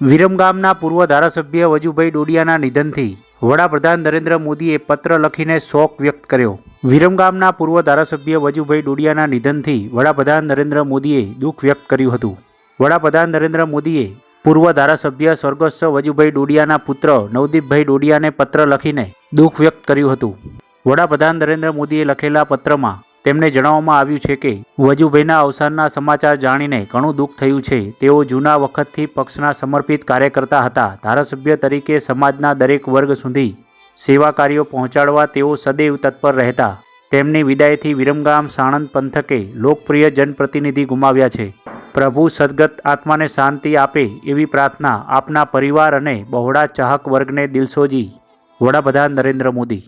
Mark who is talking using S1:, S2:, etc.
S1: વિરમગામના પૂર્વ ધારાસભ્ય વજુભાઈ ડોડિયાના નિધનથી વડાપ્રધાન નરેન્દ્ર મોદીએ પત્ર લખીને શોક વ્યક્ત કર્યો. વિરમગામના પૂર્વ ધારાસભ્ય વજુભાઈ ડોડિયાના નિધનથી વડાપ્રધાન નરેન્દ્ર મોદીએ દુઃખ વ્યક્ત કર્યું હતું. વડાપ્રધાન નરેન્દ્ર મોદીએ પૂર્વ ધારાસભ્ય સ્વર્ગસ્થ વજુભાઈ ડોડિયાના પુત્ર નવદીપભાઈ ડોડિયાને પત્ર લખીને દુઃખ વ્યક્ત કર્યું હતું. વડાપ્રધાન નરેન્દ્ર મોદીએ લખેલા પત્રમાં તેમને જણાવવામાં આવ્યું છે કે, વજુભાઈના અવસાનના સમાચાર જાણીને ઘણું દુઃખ થયું છે. તેઓ જૂના વખતથી પક્ષના સમર્પિત કાર્યકર્તા હતા. ધારાસભ્ય તરીકે સમાજના દરેક વર્ગ સુધી સેવા કાર્યો પહોંચાડવા તેઓ સદૈવ તત્પર રહેતા. તેમની વિદાયથી વિરમગામ સાણંદ પંથકે લોકપ્રિય જનપ્રતિનિધિ ગુમાવ્યા છે. પ્રભુ સદગત આત્માને શાંતિ આપે એવી પ્રાર્થના આપના પરિવાર અને બહોળા ચાહક વર્ગને દિલસોજી. વડાપ્રધાન નરેન્દ્ર મોદી.